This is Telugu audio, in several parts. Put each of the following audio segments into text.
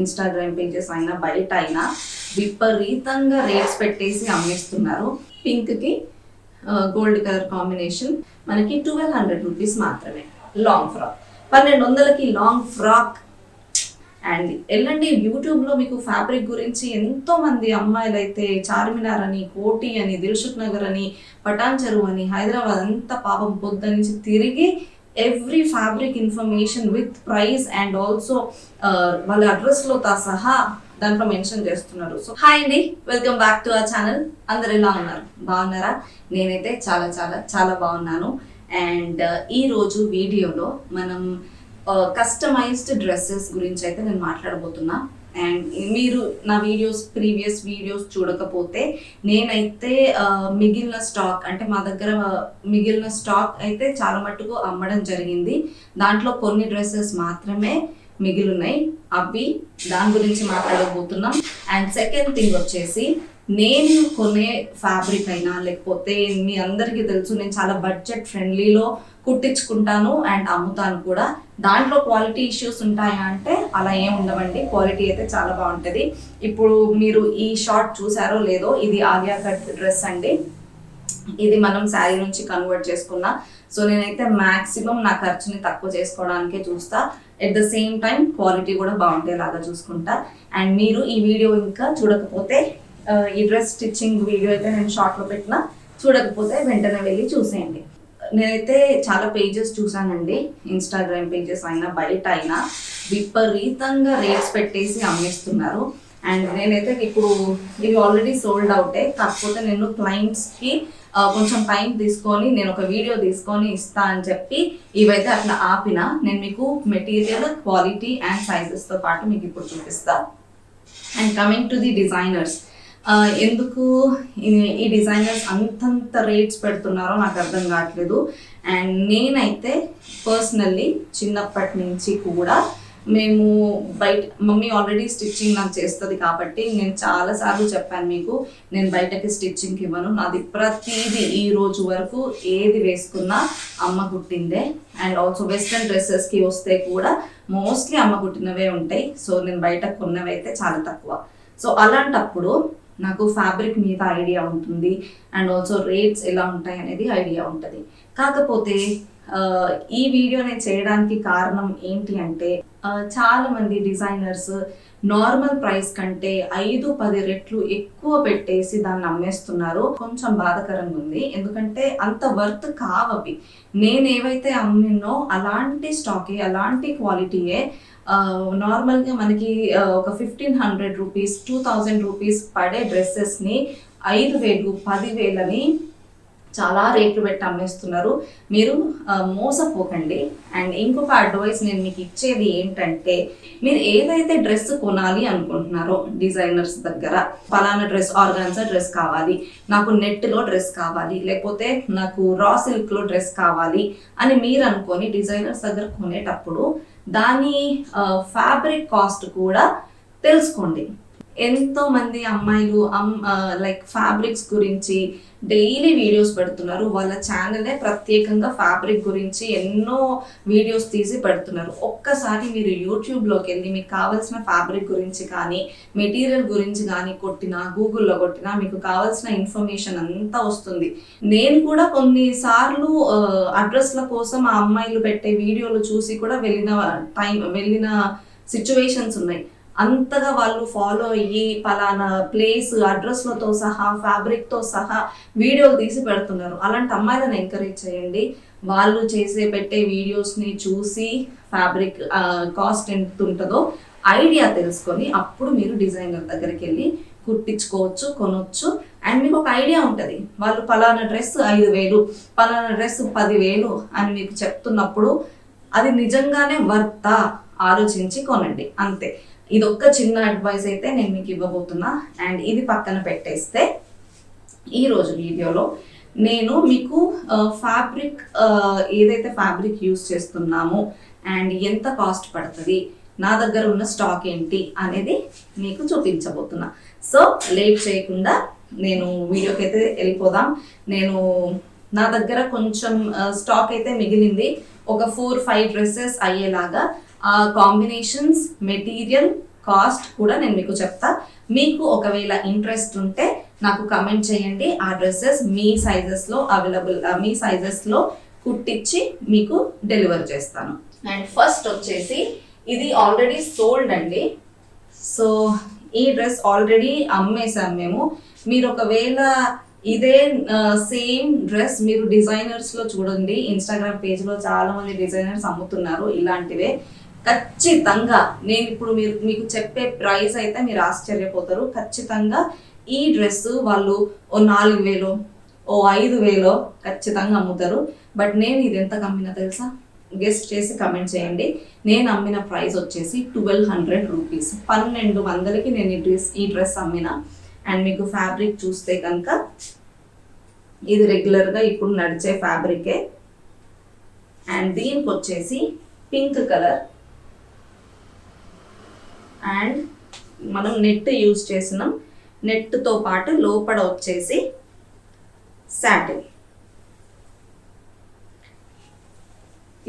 ఇన్స్టాగ్రామ్ పేజెస్ అయినా బయట అయినా విపరీతంగా రేట్స్ పెట్టేసి అమ్మేస్తున్నారు. పింక్కి గోల్డ్ కలర్ కాంబినేషన్ మనకి ట్వెల్వ్ హండ్రెడ్ రూపీస్ మాత్రమే. లాంగ్ ఫ్రాక్ పన్నెండు వందలకి లాంగ్ ఫ్రాక్ అండ్ వెళ్ళండి యూట్యూబ్లో మీకు ఫ్యాబ్రిక్ గురించి ఎంతోమంది అమ్మాయిలు అయితే చార్మినార్ అని కోటి అని దిల్సుఖ్ నగర్ అని పటాన్ చెరువు అని హైదరాబాద్ అంతా పాపం పొద్దు నుంచి తిరిగి every fabric information with price and also వాళ్ళ అడ్రస్లో తా సహా దాంట్లో మెన్షన్ చేస్తున్నారు. సో హాయ్ అండి welcome back to our channel అందరు ఎలా ఉన్నారు? బాగున్నారా? నేనైతే చాలా చాలా చాలా బాగున్నాను. అండ్ uh, ఈ రోజు వీడియోలో మనం uh, కస్టమైజ్డ్ డ్రెస్సెస్ గురించి అయితే నేను మాట్లాడబోతున్నా. అండ్ మీరు నా వీడియోస్ ప్రీవియస్ వీడియోస్ చూడకపోతే నేనైతే మిగిలిన స్టాక్ అంటే మా దగ్గర మిగిలిన స్టాక్ అయితే చాలా మట్టుకు అమ్మడం జరిగింది. దాంట్లో కొన్ని డ్రెస్సెస్ మాత్రమే మిగిలినాయి అవి దాని గురించి మాట్లాడబోతున్నాం. అండ్ సెకండ్ థింగ్ వచ్చేసి నేను కొనే ఫ్యాబ్రిక్ అయినా లేకపోతే మీ అందరికీ తెలుసు నేను చాలా బడ్జెట్ ఫ్రెండ్లీలో కుట్టించుకుంటాను అండ్ అమ్ముతాను కూడా. దాంట్లో క్వాలిటీ ఇష్యూస్ ఉంటాయా అంటే అలా ఏం ఉండవండి. క్వాలిటీ అయితే చాలా బాగుంటుంది. ఇప్పుడు మీరు ఈ షార్ట్ చూసారో లేదో ఇది ఆలియా కట్ డ్రెస్ అండి. ఇది మనం శారీ నుంచి కన్వర్ట్ చేసుకున్నా. సో నేనైతే మాక్సిమం నా ఖర్చుని తక్కువ చేసుకోవడానికే చూస్తా. At the same time quality కూడా బాగుండేలాగా చూసుకుంటా. అండ్ మీరు ఈ వీడియో ఇంకా చూడకపోతే ఈ డ్రెస్ స్టిచ్చింగ్ వీడియో అయితే నేను షార్ట్లో పెట్టిన. చూడకపోతే వెంటనే వెళ్ళి చూసేయండి. నేనైతే చాలా పేజెస్ చూసానండి. ఇన్స్టాగ్రామ్ పేజెస్ అయినా బయట అయినా విపరీతంగా రేట్స్ పెట్టేసి అమ్మేస్తున్నారు. అండ్ నేనైతే ఇప్పుడు ఇవి ఆల్రెడీ సోల్డ్ అవుటే కాకపోతే నేను క్లయింట్స్కి కొంచెం టైం తీసుకొని నేను ఒక వీడియో తీసుకొని ఇస్తా అని చెప్పి ఇవైతే అట్లా ఆపిన నేను మీకు మెటీరియల్ క్వాలిటీ అండ్ సైజెస్తో పాటు మీకు ఇప్పుడు చూపిస్తా. And coming to the designers ఎందుకు ఈ- డిజైనర్స్ అంతంత రేట్స్ పెడుతున్నారో నాకు అర్థం కావట్లేదు. అండ్ నేనైతే పర్సనల్లీ చిన్నప్పటి నుంచి కూడా మేము బయట మమ్మీ ఆల్రెడీ స్టిచ్చింగ్ నాకు చేస్తుంది కాబట్టి నేను చాలా సార్లు చెప్పాను మీకు నేను బయటకి స్టిచ్చింగ్కి ఇవ్వను. నాది ప్రతిదీ ఈ రోజు వరకు ఏది వేసుకున్నా అమ్మ కుట్టిందే. అండ్ ఆల్సో వెస్ట్రన్ డ్రెస్సెస్కి వస్తే కూడా మోస్ట్లీ అమ్మ కుట్టినవే ఉంటాయి. సో నేను బయట కొన్నవి అయితే చాలా తక్కువ. సో అలాంటప్పుడు నాకు ఫ్యాబ్రిక్ మీద ఐడియా ఉంటుంది. అండ్ ఆల్సో రేట్స్ ఎలా ఉంటాయి అనేది ఐడియా ఉంటుంది. కాకపోతే ఈ వీడియో నేను చేయడానికి కారణం ఏంటి అంటే చాలా మంది డిజైనర్స్ నార్మల్ ప్రైస్ కంటే ఐదు పది రెట్లు ఎక్కువ పెట్టేసి దాన్ని అమ్మేస్తున్నారు. కొంచెం బాధకరంగా ఉంది. ఎందుకంటే అంత వర్త్ కావవి. నేను ఏవైతే అమ్మినో అలాంటి స్టాకే అలాంటి క్వాలిటీయే నార్మల్గా మనకి ఒక fifteen hundred rupees two thousand rupees పడే డ్రెస్సెస్ని ఐదు వేలు పదివేలని చాలా రేట్లు పెట్టి అమ్మేస్తున్నారు. మీరు మోసపోకండి. అండ్ ఇంకొక అడ్వైస్ నేను మీకు ఇచ్చేది ఏంటంటే మీరు ఏదైతే డ్రెస్ కొనాలి అనుకుంటున్నారో డిజైనర్స్ దగ్గర ఫలానా డ్రెస్ ఆర్గాన్సర్ డ్రెస్ కావాలి నాకు నెట్లో డ్రెస్ కావాలి లేకపోతే నాకు రా సిల్క్లో డ్రెస్ కావాలి అని మీరు అనుకొని డిజైనర్స్ దగ్గర కొనేటప్పుడు దాని ఫ్యాబ్రిక్ కాస్ట్ కూడా తెలుసుకోండి. ఎంతో మంది అమ్మాయిలు లైక్ ఫ్యాబ్రిక్స్ గురించి డైలీ వీడియోస్ పెడుతున్నారు. వాళ్ళ ఛానలే ప్రత్యేకంగా ఫ్యాబ్రిక్ గురించి ఎన్నో వీడియోస్ తీసి పెడుతున్నారు. ఒక్కసారి మీరు యూట్యూబ్లోకి వెళ్ళి మీకు కావాల్సిన ఫ్యాబ్రిక్ గురించి కానీ మెటీరియల్ గురించి కానీ కొట్టినా గూగుల్లో కొట్టినా మీకు కావాల్సిన ఇన్ఫర్మేషన్ అంతా వస్తుంది. నేను కూడా కొన్నిసార్లు అడ్రస్ల కోసం ఆ అమ్మాయిలు పెట్టే వీడియోలు చూసి కూడా వెళ్ళిన టైం వెళ్ళిన సిచ్యువేషన్స్ ఉన్నాయి. అంతగా వాళ్ళు ఫాలో అయ్యి పలానా ప్లేస్ అడ్రస్లతో సహా ఫ్యాబ్రిక్తో సహా వీడియోలు తీసి పెడుతున్నారు. అలాంటి అమ్మాయిలను ఎంకరేజ్ చేయండి. వాళ్ళు చేసే పెట్టే వీడియోస్ని చూసి ఫ్యాబ్రిక్ కాస్ట్ ఎంత ఉంటుందో ఐడియా తెలుసుకొని అప్పుడు మీరు డిజైనర్ దగ్గరికి వెళ్ళి కుట్టించుకోవచ్చు కొనవచ్చు అండ్ మీకు ఒక ఐడియా ఉంటుంది. వాళ్ళు పలానా డ్రెస్ ఐదు వేలు పలానా డ్రెస్ పదివేలు అని మీకు చెప్తున్నప్పుడు అది నిజంగానే వర్తా ఆలోచించి కొనండి. అంతే. ఇది ఒక్క చిన్న అడ్వైస్ అయితే నేను మీకు ఇవ్వబోతున్నా. అండ్ ఇది పక్కన పెట్టేస్తే ఈరోజు వీడియోలో నేను మీకు ఫ్యాబ్రిక్ ఏదైతే ఫ్యాబ్రిక్ యూస్ చేస్తున్నామో అండ్ ఎంత కాస్ట్ పడుతుంది నా దగ్గర ఉన్న స్టాక్ ఏంటి అనేది మీకు చూపించబోతున్నా. సో లేట్ చేయకుండా నేను వీడియోకి అయితే వెళ్ళిపోదాం. నేను నా దగ్గర కొంచెం స్టాక్ అయితే మిగిలింది. ఒక ఫోర్ ఫైవ్ డ్రెస్సెస్ అయ్యేలాగా కాంబినేషన్స్ మెటీరియల్ కాస్ట్ కూడా నేను మీకు చెప్తా. మీకు ఒకవేళ ఇంట్రెస్ట్ ఉంటే నాకు కమెంట్ చేయండి. ఆ డ్రెస్సెస్ మీ సైజెస్లో అవైలబుల్ మీ సైజెస్లో కుట్టించి మీకు డెలివర్ చేస్తాను. అండ్ ఫస్ట్ వచ్చేసి ఇది ఆల్రెడీ సోల్డ్ అండి. సో ఈ డ్రెస్ ఆల్రెడీ అమ్మేసాం మేము. మీరు ఒకవేళ ఇదే సేమ్ డ్రెస్ మీరు డిజైనర్స్లో చూడండి. ఇన్స్టాగ్రామ్ పేజ్లో చాలామంది డిజైనర్స్ అమ్ముతున్నారు ఇలాంటివే. ఖచ్చితంగా నేను ఇప్పుడు మీరు మీకు చెప్పే ప్రైస్ అయితే మీరు ఆశ్చర్యపోతారు. ఖచ్చితంగా ఈ డ్రెస్ వాళ్ళు ఓ నాలుగు వేలు ఓ ఐదు వేలో ఖచ్చితంగా అమ్ముతారు. బట్ నేను ఇది ఎంత అమ్మినా తెలుసా? గెస్ట్ చేసి కమెంట్ చేయండి. నేను అమ్మిన ప్రైస్ వచ్చేసి ట్వెల్వ్ హండ్రెడ్ రూపీస్. పన్నెండు వందలకి నేను ఈ డ్రెస్ ఈ డ్రెస్ అమ్మిన. అండ్ మీకు ఫ్యాబ్రిక్ చూస్తే కనుక ఇది రెగ్యులర్గా ఇప్పుడు నడిచే ఫ్యాబ్రికే. అండ్ దీనికి వచ్చేసి పింక్ కలర్. అండ్ మనం నెట్ యూజ్ చేసినాం. నెట్తో పాటు లోపల వచ్చేసి శాటిన్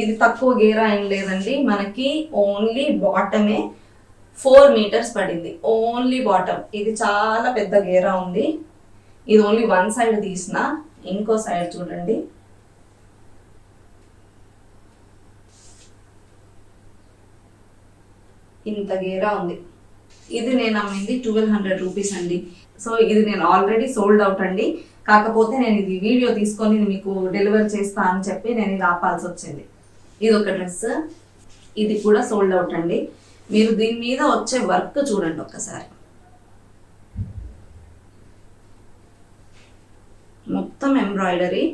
ఇది తక్కువ గేరా ఏం లేదండి. మనకి ఓన్లీ బాటమే ఫోర్ మీటర్స్ పడింది. ఓన్లీ బాటమ్ ఇది చాలా పెద్ద గేరా ఉంది. ఇది ఓన్లీ వన్ సైడ్ తీసిన. ఇంకో సైడ్ చూడండి. ఇంత గేరా ఉంది. ఇది నేను అమ్మింది ట్వెల్వ్ హండ్రెడ్ రూపీస్ అండి. సో ఇది నేను ఆల్రెడీ సోల్డ్ అవుట్ అండి. కాకపోతే నేను ఇది వీడియో తీసుకొని మీకు డెలివర్ చేస్తా అని చెప్పి నేను ఇది ఆపాల్సి వచ్చింది. ఇది ఒక డ్రెస్ ఇది కూడా సోల్డ్ అవుట్ అండి. మీరు దీని మీద వచ్చే వర్క్ చూడండి ఒక్కసారి. మొత్తం embroidery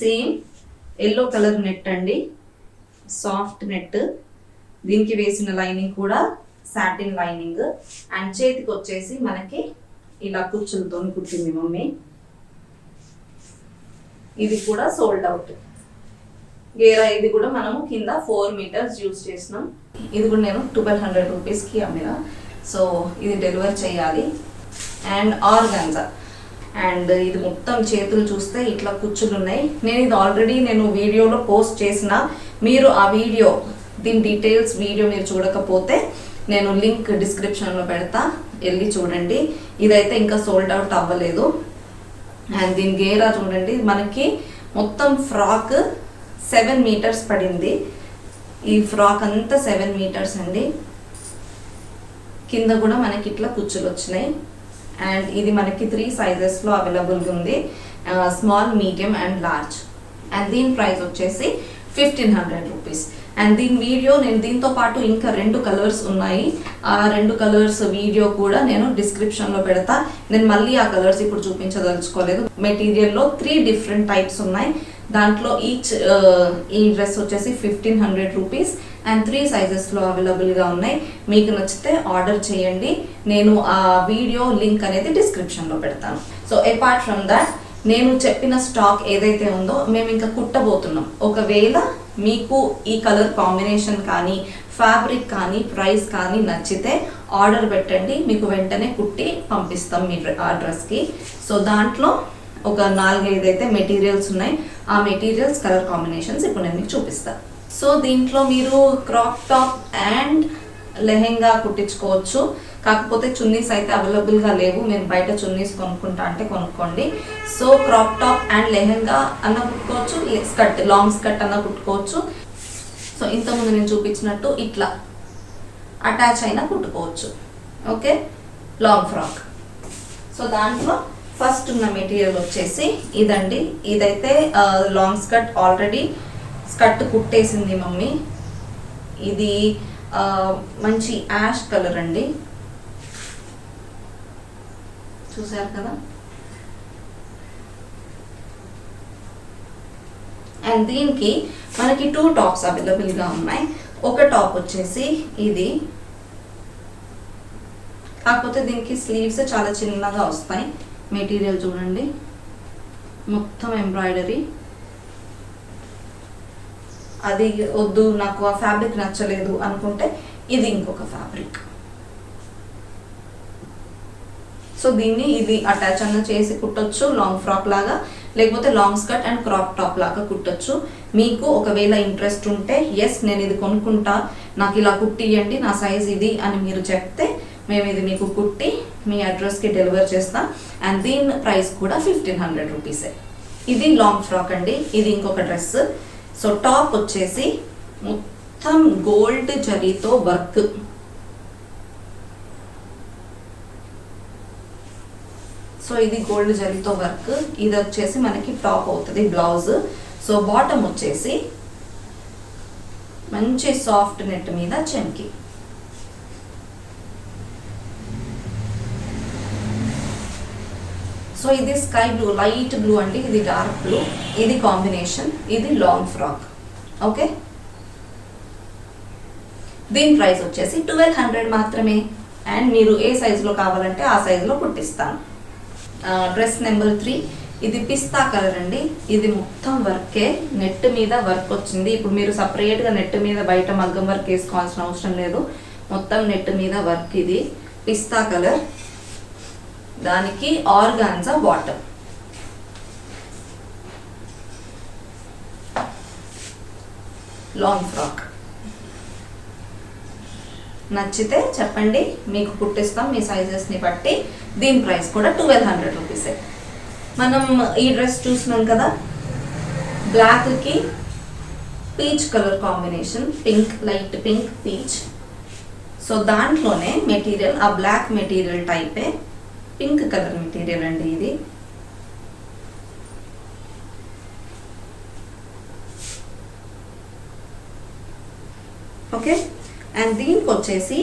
same yellow colour net అండి. సాఫ్ట్ నెట్ దీనికి వేసిన లైనింగ్ కూడా సాటిన్ లైనింగ్. అండ్ చేతికి వచ్చేసి మనకి ఇలా కుచ్చులతో కుట్టింది మమ్మీ. ఇది కూడా సోల్డ్ అవుట్ గేరా ఇది కూడా మనము కింద ఫోర్ మీటర్స్ యూజ్ చేసినాం. ఇది కూడా నేను ట్వెల్వ్ హండ్రెడ్ రూపీస్కి అమ్మిన. సో ఇది డెలివర్ చేయాలి. అండ్ ఆర్గన్జా అండ్ ఇది మొత్తం చేతులు చూస్తే ఇట్లా కుచ్చులు ఉన్నాయి. నేను ఇది ఆల్రెడీ నేను వీడియోలో పోస్ట్ చేసిన. మీరు ఆ వీడియో దీని డీటెయిల్స్ వీడియో మీరు చూడకపోతే నేను లింక్ డిస్క్రిప్షన్లో పెడతా. వెళ్ళి చూడండి. ఇదైతే ఇంకా సోల్డ్ అవుట్ అవ్వలేదు. అండ్ దీని గేరా చూడండి. మనకి మొత్తం ఫ్రాక్ సెవెన్ మీటర్స్ పడింది. ఈ ఫ్రాక్ అంతా సెవెన్ మీటర్స్ అండి. కింద కూడా మనకి ఇట్లా కుచ్చులు వచ్చినాయి. అండ్ ఇది మనకి త్రీ సైజెస్లో అవైలబుల్గా ఉంది. Small medium and large and దీని ప్రైస్ వచ్చేసి ఫిఫ్టీన్ హండ్రెడ్ రూపీస్ అండ్ దీని వీడియో నేను దీంతో పాటు ఇంకా రెండు కలర్స్ ఉన్నాయి. ఆ రెండు కలర్స్ వీడియో కూడా నేను డిస్క్రిప్షన్లో పెడతా. నేను మళ్ళీ ఆ కలర్స్ ఇప్పుడు చూపించదలుచుకోలేదు. మెటీరియల్లో త్రీ డిఫరెంట్ టైప్స్ ఉన్నాయి. దాంట్లో ఈచ్ ఈ డ్రెస్ వచ్చేసి fifteen hundred rupees and three సైజెస్లో అవైలబుల్గా ఉన్నాయి. మీకు నచ్చితే ఆర్డర్ చేయండి. నేను ఆ వీడియో లింక్ అనేది డిస్క్రిప్షన్లో పెడతాను. సో అపార్ట్ ఫ్రమ్ దాట్ నేను చెప్పిన స్టాక్ ఏదైతే ఉందో మేము ఇంకా కుట్టబోతున్నాం. ఒకవేళ మీకు ఈ కలర్ కాంబినేషన్ కానీ ఫ్యాబ్రిక్ కానీ ప్రైస్ కానీ నచ్చితే ఆర్డర్ పెట్టండి. మీకు వెంటనే కుట్టి పంపిస్తాం మీ ఆ డ్రెస్కి. సో దాంట్లో ఒక నాలుగైదు అయితే మెటీరియల్స్ ఉన్నాయి. ఆ మెటీరియల్స్ కలర్ కాంబినేషన్స్ ఇప్పుడు నేను మీకు చూపిస్తాను సో దీంట్లో మీరు క్రాప్ టాప్ అండ్ లెహెంగా కుట్టించుకోవచ్చు. కాకపోతే చున్నీస్ అయితే అవైలబుల్గా లేవు. మేము బయట చున్నీస్ కొనుక్కుంటా అంటే కొనుక్కోండి. So crop top and lehenga అన్న కుట్టుకోవచ్చు. స్కర్ట్ లాంగ్ స్కర్ట్ అన్న కుట్టుకోవచ్చు. సో ఇంతకుముందు నేను చూపించినట్టు ఇట్లా అటాచ్ అయినా కుట్టుకోవచ్చు. ఓకే? లాంగ్ ఫ్రాక్ సో దాంట్లో ఫస్ట్ ఉన్న మెటీరియల్ వచ్చేసి ఇదండి. ఇదైతే లాంగ్ స్కర్ట్ ఆల్రెడీ స్కర్ట్ కుట్టేసింది మమ్మీ. ఇది మంచి యాష్ కలర్ అండి. చూసారు కదా? అండ్ దీనికి మనకి టూ టాప్స్ అవైలబుల్గా ఉన్నాయి. ఒక టాప్ వచ్చేసి ఇది. కాకపోతే దీనికి స్లీవ్స్ చాలా చిన్నగా వస్తాయి. మెటీరియల్ చూడండి. మొత్తం ఎంబ్రాయిడరీ అది వద్దు నాకు ఆ ఫ్యాబ్రిక్ నచ్చలేదు అనుకుంటే ఇది ఇంకొక ఫ్యాబ్రిక్ సో దీన్ని ఇది అటాచ్ అన్న చేసి కుట్టొచ్చు లాంగ్ ఫ్రాక్ లాగా లేకపోతే long skirt and crop top లాగా కుట్టొచ్చు. మీకు ఒకవేళ ఇంట్రెస్ట్ ఉంటే ఎస్ నేను ఇది కొనుక్కుంటా నాకు ఇలా కుట్టియండి నా సైజ్ ఇది అని మీరు చెప్తే మేము ఇది మీకు కుట్టి మీ అడ్రస్కి డెలివర్ చేస్తాం. అండ్ దీని ప్రైస్ కూడా ఫిఫ్టీన్ హండ్రెడ్ రూపీసే ఇది లాంగ్ ఫ్రాక్ అండి ఇది ఇంకొక డ్రెస్ సో టాప్ వచ్చేసి మొత్తం గోల్డ్ జరీతో వర్క్ సో ఇది గోల్డ్ జరీతో వర్క్. ఇది వచ్చేసి మనకి టాప్ అవుతుంది బ్లౌజ్. సో బాటమ్ వచ్చేసి మంచి సాఫ్ట్ నెట్ మీద చెంకి. సో ఇది స్కై బ్లూ లైట్ బ్లూ అండి ఇది డార్క్ బ్లూ. ఇది కాంబినేషన్ ఇది లాంగ్ ఫ్రాక్. ఓకే? దీని ప్రైస్ వచ్చేసి ట్వెల్వ్ హండ్రెడ్ మాత్రమే. అండ్ మీరు ఏ సైజులో కావాలంటే ఆ సైజులో కుట్టిస్తాను. డ్రెస్ నెంబర్ త్రీ ఇది పిస్తా కలర్ అండి. ఇది మొత్తం వర్కే. నెట్ మీద వర్క్ వచ్చింది. ఇప్పుడు మీరు సపరేట్గా నెట్ మీద బయట మగ్గం వర్క్ వేసుకోవాల్సిన అవసరం లేదు. మొత్తం నెట్ మీద వర్క్ ఇది. పిస్తా కలర్ దానికి ఆర్గాన్జా బాటమ్. లాంగ్ ఫ్రాక్ నచ్చితే చెప్పండి మీకు కుట్టిస్తాం మీ సైజెస్ని బట్టి. దీని ప్రైస్ కూడా ట్వెల్వ్ హండ్రెడ్ రూపీసే మనం ఈ డ్రెస్ చూసినాం కదా బ్లాక్కి peach colour combination pink light pink peach so దాంట్లోనే మెటీరియల్ ఆ బ్లాక్ మెటీరియల్ టైపే పింక్ కలర్ మెటీరియల్ అండి ఇది. ఓకే అండ్ దీనికి వచ్చేసి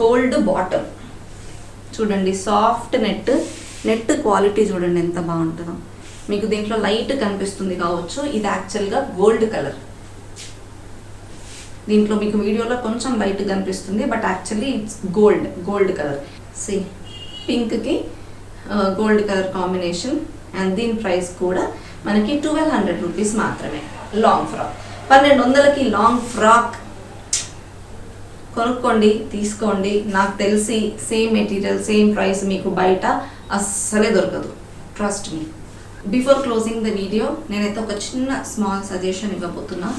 గోల్డ్ బాటమ్ చూడండి సాఫ్ట్ నెట్ నెట్ క్వాలిటీ చూడండి ఎంత బాగుంటుందో. మీకు దీంట్లో లైట్ కనిపిస్తుంది కావచ్చు. ఇది యాక్చువల్గా గోల్డ్ కలర్ దీంట్లో మీకు వీడియోలో కొంచెం లైట్ కనిపిస్తుంది but actually it's gold gold colour C పింక్కి గోల్డ్ కలర్ కాంబినేషన్ అండ్ దీని ప్రైస్ కూడా మనకి ట్వెల్వ్ హండ్రెడ్ రూపీస్ మాత్రమే. లాంగ్ ఫ్రాక్ పన్నెండు వందలకి లాంగ్ ఫ్రాక్ కొనుక్కోండి తీసుకోండి. నాకు తెలిసి సేమ్ మెటీరియల్ సేమ్ ప్రైస్ మీకు బయట అస్సలే దొరకదు. Trust me before closing the video నేనైతే ఒక చిన్న స్మాల్ సజెషన్ ఇవ్వబోతున్నా.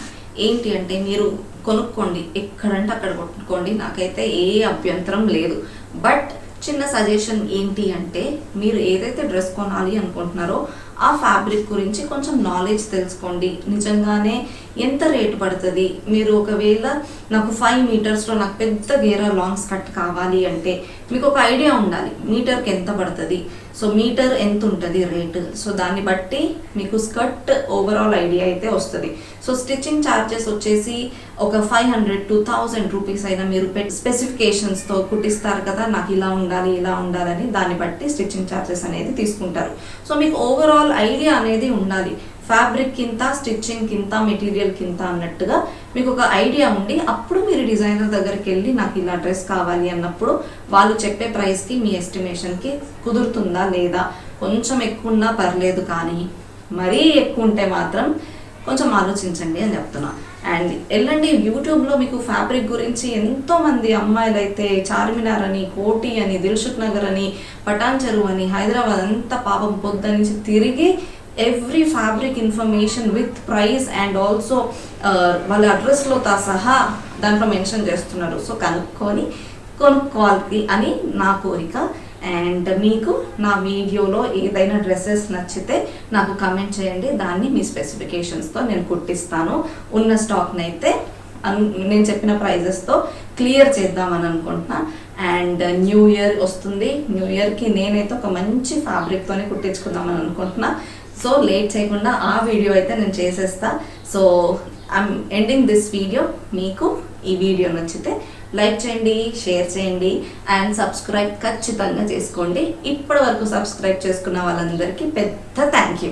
ఏంటి అంటే మీరు కొనుక్కోండి ఎక్కడంటే అక్కడ కొనుక్కోండి. నాకైతే ఏ అభ్యంతరం లేదు. బట్ చిన్న సజెషన్ ఏంటి అంటే మీరు ఏదైతే డ్రెస్ కొనాలి అనుకుంటున్నారో ఆ ఫ్యాబ్రిక్ గురించి కొంచెం నాలెడ్జ్ తెలుసుకోండి. నిజంగానే ఎంత రేటు పడుతుంది? మీరు ఒకవేళ నాకు ఫైవ్ మీటర్స్లో నాకు పెద్ద గేరా లాంగ్ స్కర్ట్ కావాలి అంటే మీకు ఒక ఐడియా ఉండాలి. మీటర్కి ఎంత పడుతుంది? సో మీటర్ ఎంత ఉంటుంది రేటు సో దాన్ని బట్టి మీకు స్కర్ట్ ఓవరాల్ ఐడియా అయితే వస్తుంది. సో స్టిచ్చింగ్ ఛార్జెస్ వచ్చేసి ఒక five hundred two thousand rupees అయినా మీరు పెట్ స్పెసిఫికేషన్స్తో కుట్టిస్తారు కదా నాకు ఇలా ఉండాలి ఇలా ఉండాలని దాన్ని బట్టి స్టిచ్చింగ్ ఛార్జెస్ అనేది తీసుకుంటారు. సో మీకు ఓవరాల్ ఐడియా అనేది ఉండాలి. ఫ్యాబ్రిక్ కింద స్టిచ్చింగ్ కింద మెటీరియల్ కింద అన్నట్టుగా మీకు ఒక ఐడియా ఉండి అప్పుడు మీరు డిజైనర్ దగ్గరికి వెళ్ళి నాకు ఇలా డ్రెస్ కావాలి అన్నప్పుడు వాళ్ళు చెప్పే ప్రైస్కి మీ ఎస్టిమేషన్కి కుదురుతుందా లేదా? కొంచెం ఎక్కువ ఉన్నా పర్లేదు కానీ మరీ ఎక్కువ ఉంటే మాత్రం కొంచెం ఆలోచించండి అని చెప్తున్నా. అండ్ వెళ్ళండి యూట్యూబ్లో మీకు ఫ్యాబ్రిక్ గురించి ఎంతోమంది అమ్మాయిలు అయితే చార్మినార్ అని కోటి అని దిల్షుక్ నగర్ అని పటాన్ చెరువు అని హైదరాబాద్ అంతా పాపం పొద్దునుంచి తిరిగి every fabric information with price and also వాళ్ళ అడ్రస్లో తా సహా దాంట్లో మెన్షన్ చేస్తున్నారు. సో కనుక్కొని కొనుక్కోవాలి అని నా కోరిక. అండ్ మీకు నా వీడియోలో ఏదైనా డ్రెస్సెస్ నచ్చితే నాకు కమెంట్ చేయండి. దాన్ని మీ స్పెసిఫికేషన్స్తో నేను కుట్టిస్తాను. ఉన్న స్టాక్ని అయితే అన్- నేను చెప్పిన ప్రైజెస్తో క్లియర్ చేద్దామని అనుకుంటున్నా. అండ్ న్యూ ఇయర్ వస్తుంది. న్యూ ఇయర్కి నేనైతే ఒక మంచి ఫ్యాబ్రిక్తోనే కుట్టించుకుందామని అనుకుంటున్నా. సో లేట్ చేయకుండా ఆ వీడియో అయితే నేను చేసేస్తా. So I'm ending this video మీకు ఈ వీడియో నచ్చితే లైక్ చేయండి షేర్ చేయండి అండ్ సబ్స్క్రైబ్ ఖచ్చితంగా చేసుకోండి. ఇప్పటి వరకు సబ్స్క్రైబ్ చేసుకున్న వాళ్ళందరికీ పెద్ద థ్యాంక్ యూ